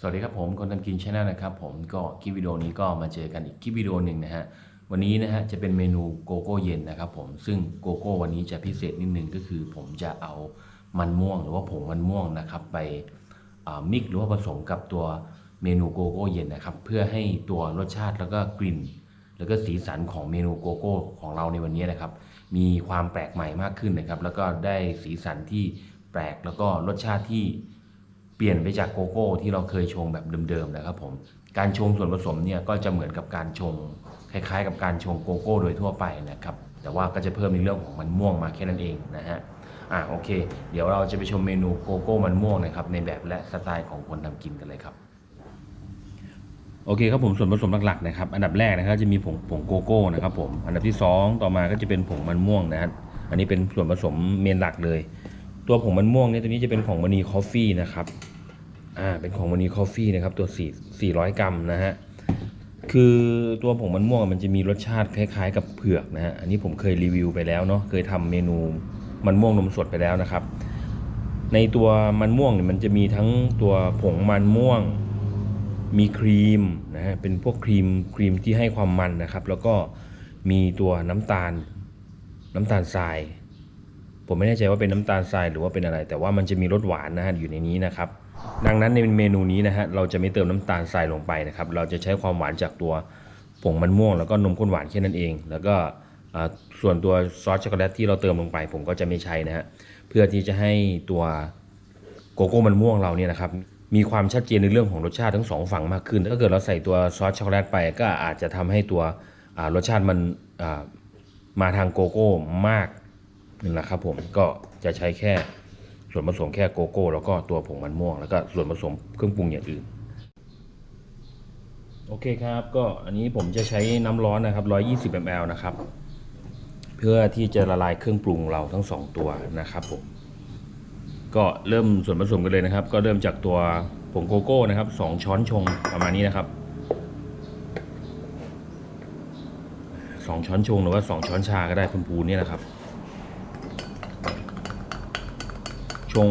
สวัสดีครับผมคนทำกินชาแนลนะครับผมก็คลิปวิดีโอนี้ก็มาเจอกันอีกคลิปวิดีโอหนึ่งนะฮะวันนี้นะฮะจะเป็นเมนูโกโก้เย็นนะครับผมซึ่งโกโก้วันนี้จะพิเศษนิดนึงก็คือ ผมจะเอามันม่วงหรือว่าผงมันม่วงนะครับไปมิกหรือว่าผสมกับตัวเมนูโกโก้เย็นนะครับเพื่อให้ตัวรสชาติแล้วก็กลิ่น แล้วก็สีสันของเมนูโกโก้ของเราในวันนี้นะครับมีความแปลกใหม่มากขึ้นนะครับแล้วก็ได้สีสันที่แปลกแล้วก็รสชาติที่ เปลี่ยนไปจากโกโก้ที่เราเคยชงแบบเดิมๆนะครับผมการชงส่วนผสมเนี่ยก็จะเหมือนกับการชงคล้ายๆ กับการชงโกโก้โดยทั่วไปนะครับแต่ว่าก็จะเพิ่มในเรื่องของมันม่วงมาแค่นั้นเองนะฮะอะโอเค เดี๋ยวเราจะไปชมเมนูโกโก้มันม่วงนะครับในแบบและสไตล์ของคนทำกินกันเลยครับโอเคครับผมส่วนผสมหลักๆนะครับอันดับแรกนะครับจะมีผงผงโกโก้นะครับผมอันดับที่ 2 ต่อมาก็จะเป็นผงมันม่วงนะฮะอันนี้เป็นส่วนผสมเมนหลักเลย ตัวผงมันม่วงเนี่ยตัวนี้จะเป็นของมณีคอฟฟี่นะครับอ่าเป็นของมณีคอฟฟี่นะครับตัว4 400 กรัมนะฮะคือตัวผงมันม่วงมันจะมีรสชาติคล้ายๆ กับเผือกนะฮะอันนี้ผมเคยรีวิวไปแล้วเนาะเคยทำเมนูมันม่วงนมสดไปแล้วนะครับ ในตัวมันม่วงเนี่ยมันจะมีทั้งตัวผงมันม่วงมีครีมนะฮะเป็นพวกครีมครีมที่ให้ความมันนะครับ แล้วก็มีตัวน้ำตาลน้ำตาลทราย ผมไม่แน่ใจว่าเป็นน้ำตาลทรายหรือว่าเป็นอะไร แต่ว่ามันจะมีรสหวานนะฮะอยู่ในนี้นะครับดังนั้นในเมนูนี้นะฮะเราจะไม่เติมน้ำตาลทรายลงไปนะครับเราจะใช้ความหวานจากตัวผงมันม่วง แล้วก็นมข้นหวานแค่นั้นเอง แล้วก็ส่วนตัวซอสช็อกโกแลตที่เราเติมลงไป ผมก็จะไม่ใช้นะฮะเพื่อที่จะให้ตัวโกโก้มันม่วงเราเนี่ยนะครับมีความชัดเจนในเรื่องของรสชาติทั้งสองฝั่งมากขึ้นถ้าเกิดเราใส่ตัวซอสช็อกโกแลตไป ก็อาจจะทำให้ตัวรสชาติมันมาทางโกโก้มาก นี่แหละครับผมก็จะใช้แค่ส่วนผสมแค่โกโก้ แล้วก็ตัวผงมันม่วง แล้วก็ส่วนผสมเครื่องปรุงอย่างอื่น โอเคครับ ก็อันนี้ผมจะใช้น้ำร้อนนะครับ 120 ml นะครับ เพื่อที่จะละลายเครื่องปรุงเราทั้งสองตัวนะครับผมก็เริ่มส่วนผสมกันเลยนะครับ ก็เริ่มจากตัวผงโกโก้นะครับ 2 ช้อนชงประมาณนี้นะครับสองช้อนชงหรือว่า 2 ช้อนชาก็ได้พูนๆเนี่นะครับ ชง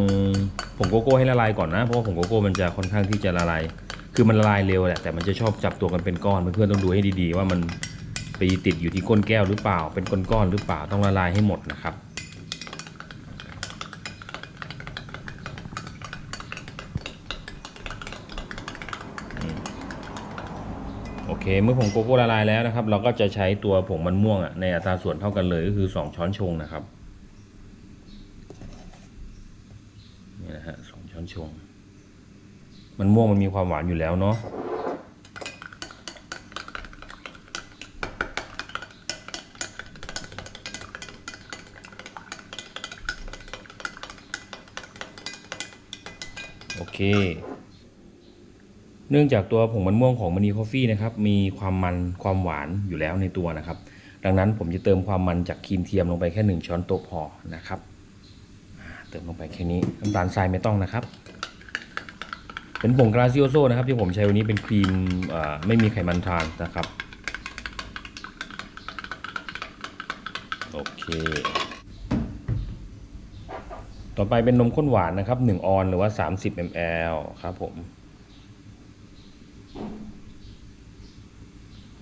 ผงโกโก้ให้ละลายก่อนนะ เพราะว่าผงโกโก้มันจะค่อนข้างที่จะละลาย คือมันละลายเร็วแหละแต่มันจะชอบจับตัวกันเป็นก้อน เพื่อนๆต้องดูให้ดีๆ ว่ามันไปติดอยู่ที่ก้นแก้วหรือเปล่า เป็นก้อนๆหรือเปล่าต้องละลายให้หมดนะครับโอเค เมื่อผงโกโก้ละลายแล้วนะครับ เราก็จะใช้ตัวผงมันม่วงอะในอัตราส่วนเท่ากันเลยก็คือ 2 ช้อนชงนะครับ นี่นะฮะ สองช้อนชง มันม่วงมันมีความหวานอยู่แล้วเนาะโอเค เนื่องจากตัวผงมันม่วงของมณีคอฟฟี่นะครับ มีความมันความหวานอยู่แล้วในตัวนะครับ ดังนั้นผมจะเติมความมันจากครีมเทียมลงไปแค่ 1 ช้อนโต๊ะพอนะครับ ติมลงไปแค่นี้น้ำตาลทรายไม่ต้องนะครับ เป็นผงกราซิโอโซนะครับ ที่ผมใช้วันนี้เป็นครีมไม่มีไขมันทรานนะครับ โอเค ต่อไปเป็นนมข้นหวานนะครับ 1 ออนหรือว่า 30 ml ครับผม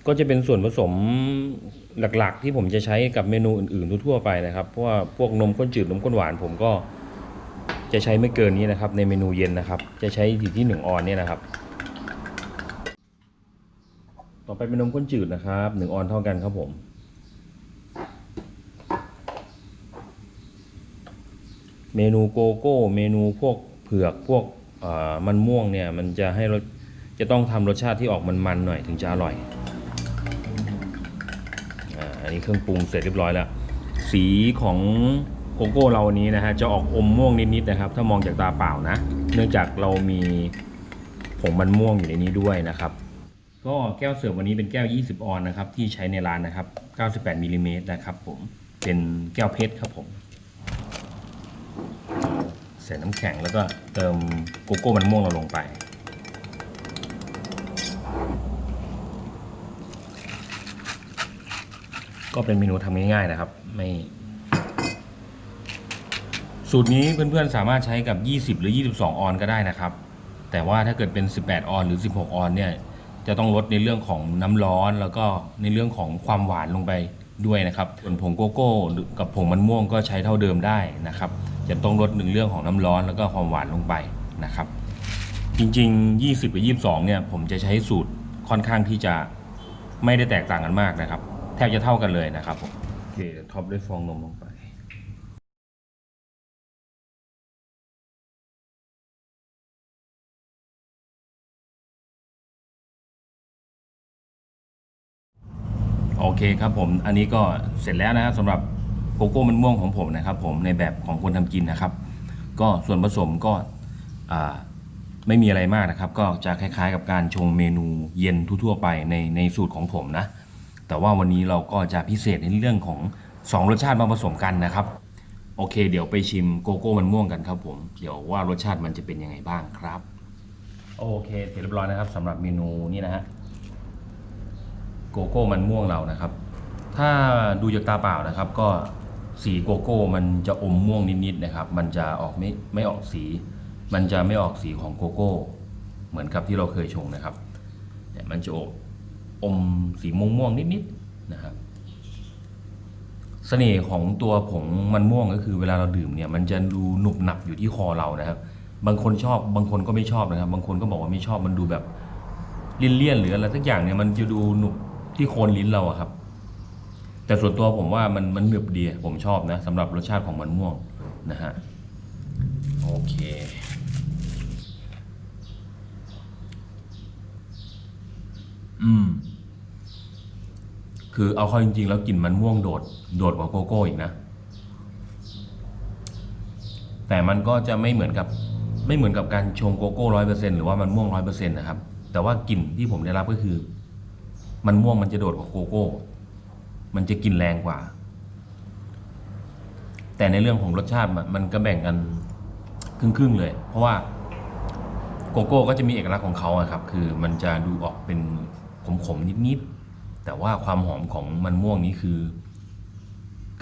ก็จะเป็นส่วนผสมหลักๆ ที่ผมจะใช้กับเมนูอื่นๆทั่วไปนะครับ เพราะว่าพวกนมข้นจืดนมข้นหวานผมก็ จะใช้ไม่เกินนี้นะครับ ในเมนูเย็นนะครับ จะใช้อยู่ที่ 1 ออนเนี่ยนะครับ ต่อไปเป็นนมข้นจืดนะครับ1ออนเท่ากันครับผมเมนูโกโก้ เมนูพวกเผือกพวกมันม่วงเนี่ยมันจะให้รสจะต้องทำรสชาติที่ออกมันๆหน่อยถึงจะอร่อยออันนี้เครื่องปรุงเสร็จเรียบร้อยแล้ว สีของ โกโก้เราวันนี้นะฮะจะออกอมม่วงนิดๆนะครับ ถ้ามองจากตาเปล่านะ เนื่องจากเรามีผงมันม่วงอยู่ในนี้ด้วยนะครับ ก็แก้วเสิร์ฟวันนี้เป็นแก้ว 20 ออนนะครับที่ใช้ในร้านนะครับ 98มิลลิเมตรนะครับผมเป็นแก้วเพชรครับผมใส่น้ำแข็งแล้วก็เติมโกโก้มันม่วงเราลงไปก็เป็นเมนูทำง่ายๆนะครับ ไม่ สูตรนี้เพื่อนๆสามารถใช้กับ 20 หรือ 22 ออนก็ได้นะครับ แต่ว่าถ้าเกิดเป็น 18 ออนหรือ 16 ออนเนี่ยจะต้องลดในเรื่องของน้ำร้อน แล้วก็ในเรื่องของความหวานลงไปด้วยนะครับ ส่วนผงโกโก้กับผงมันม่วงก็ใช้เท่าเดิมได้นะครับ จะต้องลดหนึ่งเรื่องของน้ำร้อนแล้วก็ความหวานลงไปนะครับ จริงๆ 20กับ22 เนี่ยผมจะใช้สูตรค่อนข้างที่จะไม่ได้แตกต่างกันมากนะครับ แทบจะเท่ากันเลยนะครับผมโอเคท็อปด้วยฟองนมลงไป โอเคครับผม อันนี้ก็เสร็จแล้วนะครับสำหรับโกโก้มันม่วงของผมนะครับ ผมในแบบของคนทำกินนะครับ ก็ส่วนผสมก็ไม่มีอะไรมากนะครับ ก็จะคล้ายๆ กับการชงเมนูเย็นทั่วๆไปในในสูตรของผมนะ แต่ว่าวันนี้เราก็จะพิเศษในเรื่องของสองรสชาติมาผสมกันนะครับ โอเค เดี๋ยวไปชิมโกโก้มันม่วงกันครับผม เดี๋ยวว่ารสชาติมันจะเป็นยังไงบ้างครับ โอเคเสร็จเรียบร้อยนะครับสำหรับเมนูนี้นะฮะ โกโก้มันม่วงเรานะครับ ถ้าดูจากตาเปล่านะครับ ก็สีโกโก้มันจะอมม่วงนิดๆนะครับ มันจะออกไม่ไม่ออกสี มันจะไม่ออกสีของโกโก้ เหมือนกับที่เราเคยชงนะครับเนี่ยมันจะออกอมสีม่วงม่วงนิดๆนะครับเสน่ห์ของตัวผงมันม่วงก็คือเวลาเราดื่มเนี่ยมันจะดูหนุบหนับอยู่ที่คอเรานะครับ บางคนชอบบางคนก็ไม่ชอบนะครับ บางคนก็บอกว่าไม่ชอบมันดูแบบเลี่ยนๆหรืออะไรสักอย่างเนี่ยมันจะดูหนุบ ที่โคนลิ้นเราอะครับ แต่ส่วนตัวผมว่ามันมันหนึบดีผมชอบนะสำหรับรสชาติของมันม่วงนะฮะโอเคอืม คือเอาเข้าจริง ๆ แล้วกลิ่นมันม่วงโดด โดดกว่าโกโก้อีกนะ แต่มันก็จะไม่เหมือนกับ ไม่เหมือนกับการชงโกโก้ร้อยเปอร์เซ็นหรือว่ามันม่วงร้อยเปอร์เซ็นต์นะครับ แต่ว่ากลิ่นที่ผมได้รับก็คือ มันม่วงมันจะโดดกว่าโกโก้ มันจะกลิ่นแรงกว่า แต่ในเรื่องของรสชาติมันก็แบ่งกันครึ่งๆเลย เพราะว่าโกโก้ก็จะมีเอกลักษณ์ของเขาครับ คือมันจะดูออกเป็นขมๆนิดๆ แต่ว่าความหอมของมันม่วงนี้คือ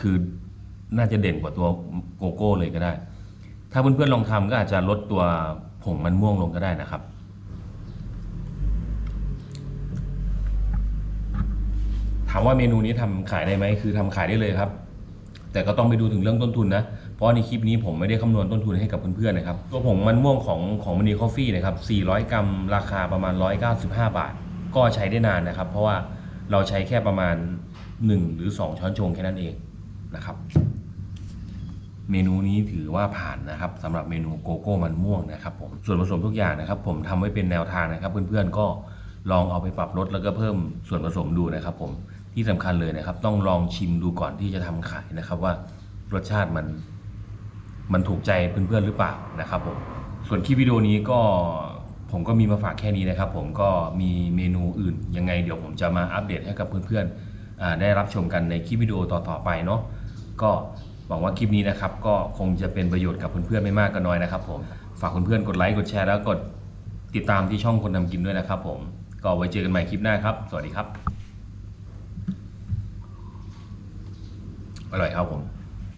คือน่าจะเด่นกว่าตัวโกโก้เลยก็ได้ ถ้าเพื่อนๆลองทำก็อาจจะลดตัวผงมันม่วงลงก็ได้นะครับ ถามว่าเมนูนี้ทำขายได้ไหมคือทำขายได้เลยครับ แต่ก็ต้องไปดูถึงเรื่องต้นทุนนะ เพราะในคลิปนี้ผมไม่ได้คำนวณต้นทุนให้กับเพื่อนๆนะครับ ตัวผงมันม่วงของของมันนีคอฟฟี่นะครับ 400 กรัม ราคาประมาณ 195 บาท ก็ใช้ได้นานนะครับ เพราะว่าเราใช้แค่ประมาณ 1 หรือ 2 ช้อนชงแค่นั้นเองนะครับ เมนูนี้ถือว่าผ่านนะครับสำหรับเมนูโกโก้มันม่วงนะครับผมส่วนผสมทุกอย่างนะครับ ผมทำไว้เป็นแนวทางนะครับ เพื่อนๆก็ลองเอาไปปรับลดแล้วก็เพิ่มส่วนผสมดูนะครับผม ที่สำคัญเลยนะครับ ต้องลองชิมดูก่อนที่จะทำขายนะครับ ว่ารสชาติมัน มันถูกใจเพื่อนๆหรือเปล่านะครับผมส่วนคลิปวิดีโอนี้ก็ผมก็มีมาฝากแค่นี้นะครับ ผมก็มีเมนูอื่นยังไงเดี๋ยวผมจะมาอัปเดตให้กับเพื่อนๆได้รับชมกันในคลิปวิดีโอต่อๆไปเนาะก็หวังว่าคลิปนี้นะครับ ก็คงจะเป็นประโยชน์กับเพื่อนๆไม่มากก็น้อยนะครับ ผมฝากเพื่อนๆกดไลค์กดแชร์แล้วกดติดตามที่ช่องคนทำกินด้วยนะครับ ผมก็ไว้เจอกันใหม่คลิปหน้าครับ สวัสดีครับ อร่อยครับผม